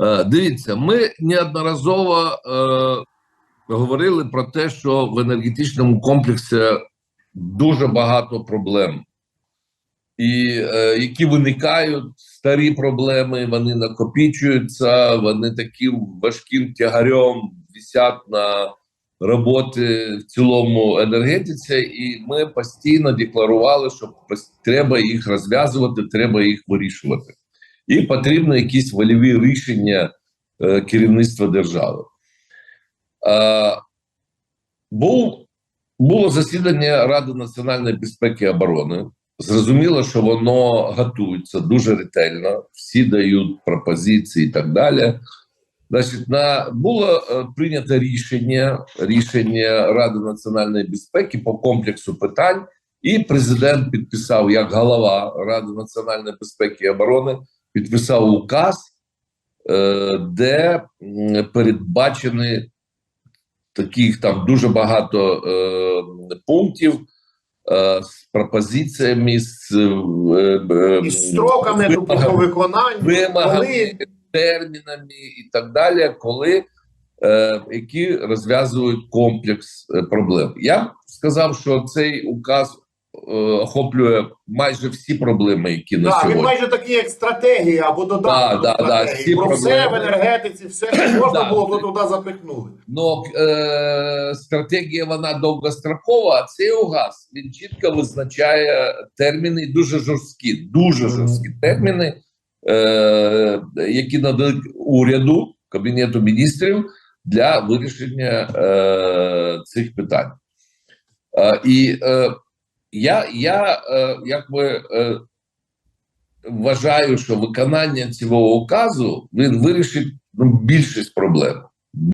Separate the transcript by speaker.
Speaker 1: Е, Дивіться, ми неодноразово е, говорили про те, що в енергетичному комплексі дуже багато проблем, і е, які виникають старі проблеми, вони накопичуються, вони таким важким тягарем висять на роботи в цілому енергетиці, і ми постійно декларували, що треба їх розв'язувати, треба їх вирішувати. І потрібно якісь вольові рішення е, керівництва держави. Був, було засідання Ради національної безпеки і оборони. Зрозуміло, що воно готується дуже ретельно, всі дають пропозиції і так далі. Значить, на було е, прийнято рішення, рішення Ради національної безпеки по комплексу питань, і президент підписав як голова Ради національної безпеки і оборони, підписав указ, е, де передбачені таких там дуже багато е, пунктів е, з пропозиціями, з
Speaker 2: І з строками по
Speaker 1: вимогами,
Speaker 2: виконанню,
Speaker 1: вимогами,
Speaker 2: коли
Speaker 1: термінами і так далі, коли е, які розв'язують комплекс проблем. Я б сказав, що цей указ охоплює майже всі проблеми, які на
Speaker 2: да, він майже такий, як стратегія або додаток
Speaker 1: Да,
Speaker 2: до
Speaker 1: да,
Speaker 2: стратегії. Про все в енергетиці, все що можна
Speaker 1: Да.
Speaker 2: було, то туди запихнули.
Speaker 1: Но е, стратегія вона довгострокова, а цей указ він чітко визначає терміни, дуже жорсткі, дуже жорсткі терміни, е, які надають уряду, кабінету міністрів для вирішення е, цих питань. Е, і е, я, я е, якби е, вважаю, що виконання цього указу він вирішить ну, більшість проблем.